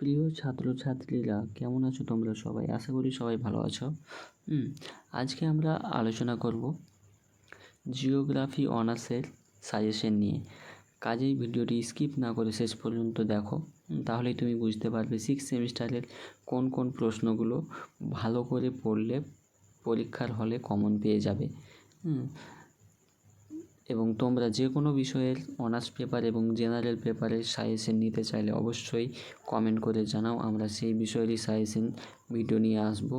প্রিয় ছাত্রছাত্রীরা, কেমন আছো তোমরা সবাই? আশা করি সবাই ভালো আছো। হুম, আজকে আমরা আলোচনা করব জিওগ্রাফি অনার্সের সাজেশন নিয়ে। কাজেই ভিডিওটি স্কিপ না করে শেষ পর্যন্ত দেখো। তাহলেই তুমি বুঝতে পারবে সিক্স সেমিস্টারের কোন কোন প্রশ্নগুলো ভালো করে পড়লে পরীক্ষার হলে কমন পেয়ে যাবে। হুম এবং তোমরা যে কোনো বিষয়ের অনার্স পেপার এবং জেনারেল পেপারের সাজেশন নিতে চাইলে অবশ্যই কমেন্ট করে জানাও। আমরা সেই বিষয়েরই সাজেশন ভিডিও নিয়ে আসব।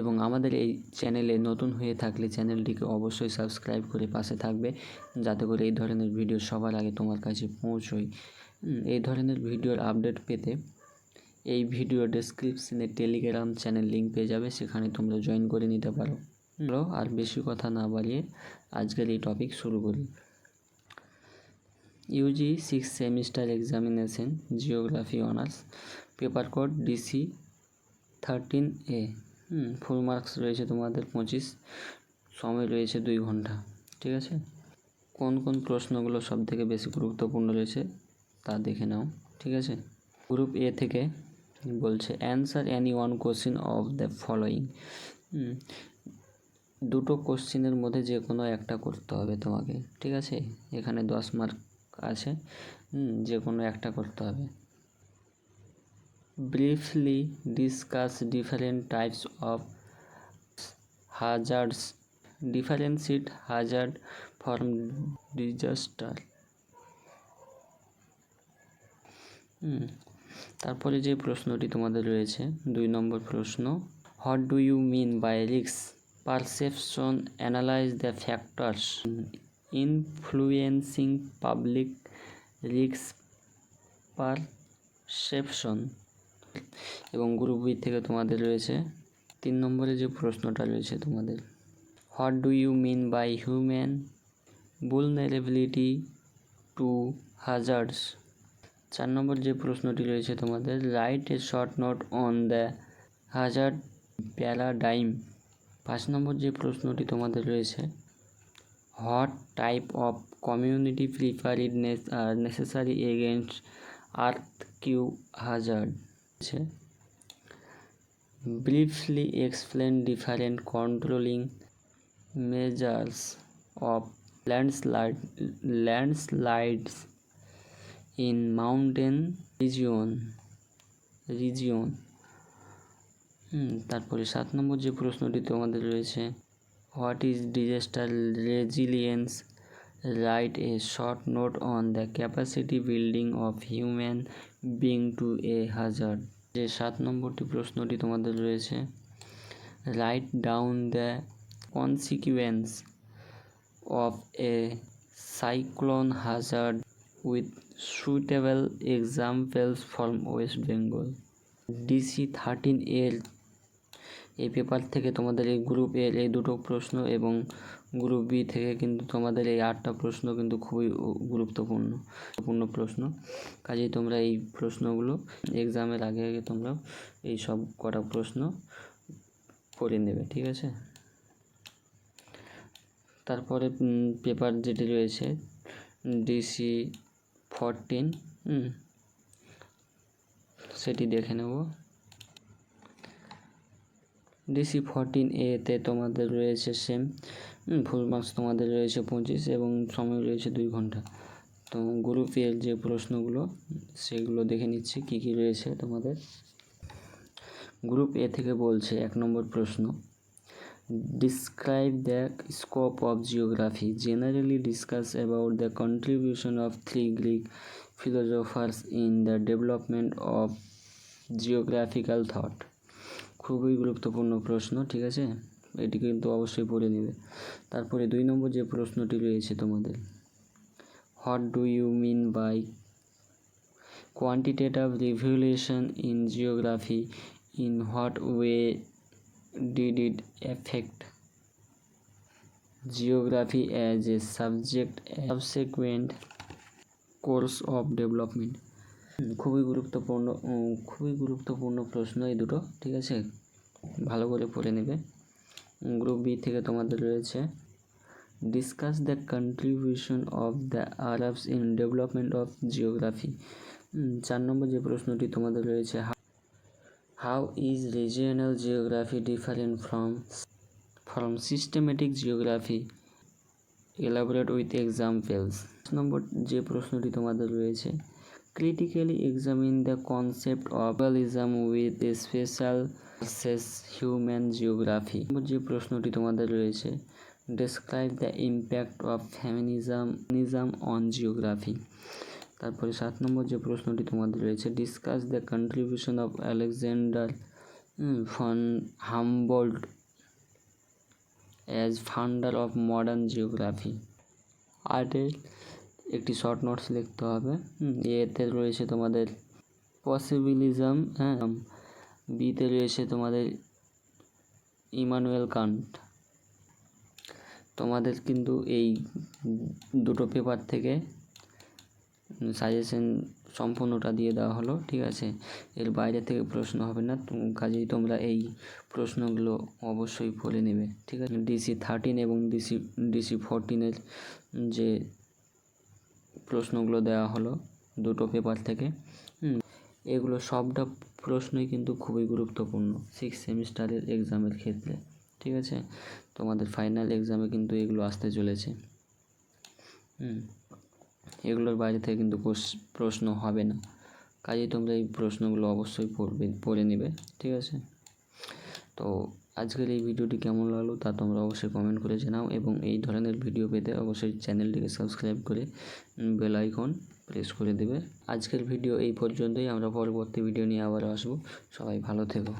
এবং আমাদের এই চ্যানেলে নতুন হয়ে থাকলে চ্যানেলটিকে অবশ্যই সাবস্ক্রাইব করে পাশে থাকবে। যাতে করে এই ধরনের ভিডিও সবার আগে তোমার কাছে পৌঁছয়। এই ধরনের ভিডিওর আপডেট পেতে এই ভিডিও ডেসক্রিপশনে টেলিগ্রাম চ্যানেল লিঙ্ক পেয়ে যাবে। সেখানে তোমরা জয়েন করে নিতে পারো। চলো আর বেশি কথা না বাড়িয়ে আজকের এই টপিক শুরু করি। UG six semester examination geography honours paper code DC thirteen এ ফুল মার্কস রয়েছে তোমাদের পঁচিশ, সময় রয়েছে দুই ঘণ্টা, ঠিক আছে? কোন কোন প্রশ্নগুলো সব থেকে বেশি গুরুত্বপূর্ণ রয়েছে তা দেখে নাও, ঠিক আছে? গ্রুপ এ থেকে বলছে answer any one question of the following দুটো কোশ্চিনের মধ্যে যে কোনো একটা করতে হবে তোমাকে, ঠিক আছে? এখানে দশ মার্ক আছে যে কোনো একটা করতে হবে। Briefly discuss different types of হাজার্ডস differentiate hazard form disaster তারপরে যে প্রশ্নটি তোমাদের রয়েছে, দুই নম্বর প্রশ্ন what do you mean by রিক্স perception analyse the factors influencing public রিক্স পারসেপশন এবং গ্রুপ বি থেকে তোমাদের রয়েছে তিন নম্বরে যে প্রশ্নটা রয়েছে তোমাদের। What do you mean by human vulnerability two hazards চার নম্বর যে প্রশ্নটি রয়েছে তোমাদের write a short note on the hazard paradigm পাঁচ নম্বর যে প্রশ্নটি তোমাদের রয়েছে what type of community preparedness are necessary against earthquake hazard briefly explain different controlling measures of landslide landslides in mountain region region তারপরে সাত নম্বর যে প্রশ্নটি তোমাদের রয়েছে what is disaster resilience write a short note on the capacity building of human being to a hazard যে সাত নম্বরটি প্রশ্নটি তোমাদের রয়েছে write down the consequence of a cyclone hazard with suitable examples from West Bengal DC thirteen এর এই paper থেকে তোমাদের এই গ্রুপ এর এই দুটো প্রশ্ন এবং গ্রুপ বি থেকে কিন্তু তোমাদের এই আটটা প্রশ্ন কিন্তু খুবই গুরুত্বপূর্ণ গুরুত্বপূর্ণ প্রশ্ন। কাজেই তোমরা এই প্রশ্নগুলো এক্সামের আগে আগে তোমরা এই সব কটা প্রশ্ন করে নেবে, ঠিক আছে? তারপরে পেপার যেটি রয়েছে ডিসি ফরটিন সেটি দেখে নেব। ডিসি ফরটিন এতে তোমাদের রয়েছে সেম ফুল মার্কস তোমাদের রয়েছে পঁচিশ এবং সময় রয়েছে দুই ঘণ্টা। তো গ্রুপ এর যে প্রশ্নগুলো, সেগুলো দেখে নিচ্ছি, কী কী রয়েছে তোমাদের। গ্রুপ এ থেকে বলছে এক নম্বর প্রশ্ন describe the scope of geography generally discuss about the contribution of three Greek philosophers in the development of geographical thought খুবই গুরুত্বপূর্ণ প্রশ্ন ঠিক আছে? এটি কিন্তু অবশ্যই পড়ে নেবে। তারপরে দুই নম্বর যে প্রশ্নটি রয়েছে তোমাদের what do you mean by revolution in geography in what way did it affect geography as a subject subsequent course of development হুম, খুবই গুরুত্বপূর্ণ খুবই গুরুত্বপূর্ণ প্রশ্ন এই দুটো ঠিক আছে? ভালো করে পড়ে নেবে। গ্রুপ বি থেকে তোমাদের রয়েছে discuss the contribution of the Arabs in development of geography চার নম্বর যে প্রশ্নটি তোমাদের রয়েছে how is regional geography different from from systematic geography elaborate with examples number যে প্রশ্নটি তোমাদের রয়েছে critically examine the concept of with special versus human geography. যে প্রশ্নটি তোমাদের রয়েছে describe the impact of feminism nism on geography তারপরে সাত নম্বর যে প্রশ্নটি তোমাদের রয়েছে discuss the contribution of Alexander von Humboldt as founder of modern geography আর্টের একটি শর্ট নোটস লিখতে হবে এতে রয়েছে তোমাদের পসিবিলিজম হ্যাঁ বিতে রয়েছে তোমাদের ইমানুয়েল কান্ট। তোমাদের কিন্তু এই দুটো পেপার থেকে সাজেশন সম্পূর্ণটা দিয়ে দেওয়া হলো, ঠিক আছে? এর বাইরে থেকে প্রশ্ন হবে না কাজেই তোমরা এই প্রশ্নগুলো অবশ্যই পড়ে নেবে, ঠিক আছে? ডিসি থার্টিন এবং ডিসি ডিসি ফোরটিনের যে প্রশ্নগুলো দেওয়া হলো দুটো পেপার থেকে এগুলো সবটা প্রশ্নই কিন্তু খুবই গুরুত্বপূর্ণ সিক্স সেমিস্টারের এক্সামের ক্ষেত্রে, ঠিক আছে? তোমাদের ফাইনাল এক্সামে কিন্তু এগুলো আসতে চলেছে। হুম, এগুলোর বাইরে থেকে কিন্তু প্রশ্ন হবে না। কাজেই তোমরা এই প্রশ্নগুলো অবশ্যই পড়বে, পড়ে নেবে, ঠিক আছে? তো আজকের এই ভিডিওটি কেমন লাগল তা তোমরা অবশ্যই কমেন্ট করে জানাও এবং এই ধরনের ভিডিও পেতে অবশ্যই চ্যানেলটিকে সাবস্ক্রাইব করে বেল আইকন প্রেস করে দেবে। আজকের ভিডিও এই পর্যন্তই, আমরা পরবর্তী ভিডিও নিয়ে আবার আসব। সবাই ভালো থেকো।